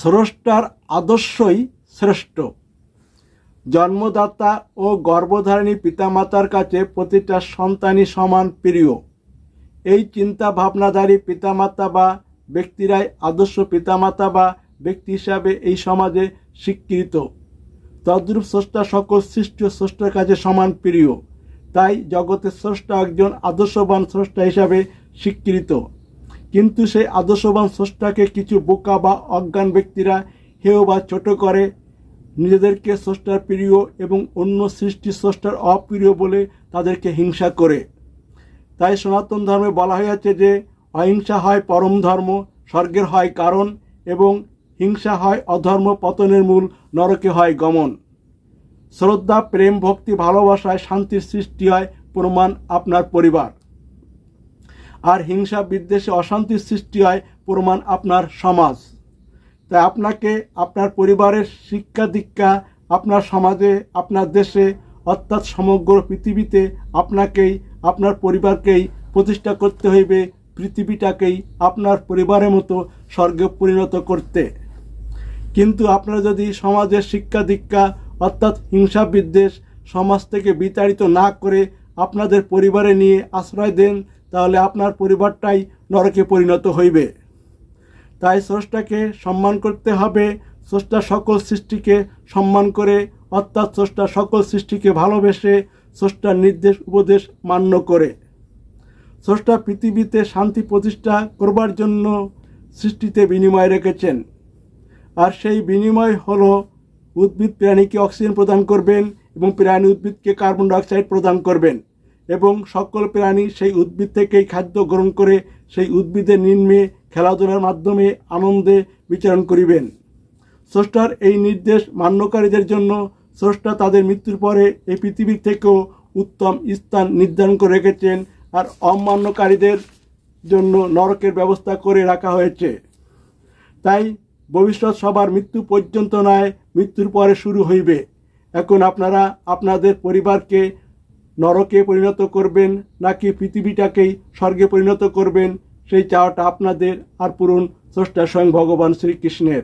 স্রষ্টার আদর্শই শ্রেষ্ঠ। জন্মদাতা ও গর্ভধারিণী পিতামাতার কাছে প্রতিটা সন্তানই সমান প্রিয়। এই চিন্তা ভাবনাধারী পিতামাতা বা ব্যক্তিরাই আদর্শ পিতামাতা বা ব্যক্তি হিসাবে এই সমাজে স্বীকৃত। তদ্রূপ স্রষ্টা সকল সৃষ্ট স্রষ্টার কাছে সমান প্রিয়। তাই জগতের স্রষ্টা একজন আদর্শবান স্রষ্টা হিসাবে স্বীকৃত। কিন্তু সেই আদর্শবান স্রষ্টাকে কিছু বোকা বা অজ্ঞান ব্যক্তিরা হেয় বা ছোট করে। নিজেদেরকে স্রষ্টার প্রিয় এবং অন্য সৃষ্টি স্রষ্টার অপ্রিয় বলে তাদেরকে হিংসা করে। তাই সনাতন ধর্মে বলা হয়েছে যে, অহিংসা হয় পরম ধর্ম, স্বর্গের হয় কারণ এবং হিংসা হয় অধর্ম, পতনের মূল, নরকে হয় গমন। শ্রদ্ধা, প্রেম, ভক্তি, ভালোবাসায় শান্তির সৃষ্টি হয় প্রমাণ আপনার পরিবার। আর হিংসা বিদ্বেষে অশান্তির সৃষ্টি হয় প্রমাণ আপনার সমাজ। তাই আপনাকে আপনার পরিবারের শিক্ষা দীক্ষা, আপনার সমাজে, আপনার দেশে, অর্থাৎ সমগ্র পৃথিবীতে আপনাকেই, আপনার পরিবারকেই প্রতিষ্ঠা করতে হইবে, পৃথিবীটাকেই আপনার পরিবারের মতো স্বর্গে পরিণত করতে। কিন্তু আপনারা যদি সমাজের শিক্ষা দীক্ষা, অর্থাৎ হিংসা বিদ্বেষ সমাজ থেকে বিতাড়িত না করে আপনাদের পরিবারে নিয়ে আশ্রয় দেন তাহলে আপনার পরিবারটাই নরকে পরিণত হইবে। তাই স্রষ্টাকে সম্মান করতে হবে, স্রষ্টা সকল সৃষ্টিকে সম্মান করে, অর্থাৎ স্রষ্টা সকল সৃষ্টিকে ভালোবেসে স্রষ্টার নির্দেশ উপদেশ মান্য করে। স্রষ্টা পৃথিবীতে শান্তি প্রতিষ্ঠা করবার জন্য সৃষ্টিতে বিনিময় রেখেছেন। আর সেই বিনিময় হল উদ্ভিদ প্রাণীকে অক্সিজেন প্রদান করবেন এবং প্রাণী উদ্ভিদকে কার্বন ডাইঅক্সাইড প্রদান করবেন। এবং সকল প্রাণী সেই উদ্ভিদ থেকেই খাদ্য গ্রহণ করে সেই উদ্ভিদের নিম্নে খেলাধুলার মাধ্যমে আনন্দে বিচরণ করিবেন। স্রষ্টার এই নির্দেশ মান্যকারীদের জন্য, স্রষ্টা তাদের মৃত্যুর পরে এই পৃথিবী থেকেও উত্তম স্থান নির্ধারণ করে রেখেছেন আর অমান্যকারীদের জন্য নরকের ব্যবস্থা করে রাখা হয়েছে। তাই ভবিষ্যৎ সবার মৃত্যু পর্যন্ত নয়, মৃত্যুর পরে শুরু হইবে। এখন আপনারা আপনাদের পরিবারকে নরকে পরিণত করবেন নাকি পৃথিবীটাকেই স্বর্গে পরিণত করবেন, সেই চাওয়াটা আপনাদের আর পূরণ স্রষ্টা স্বয়ং ভগবান শ্রীকৃষ্ণের।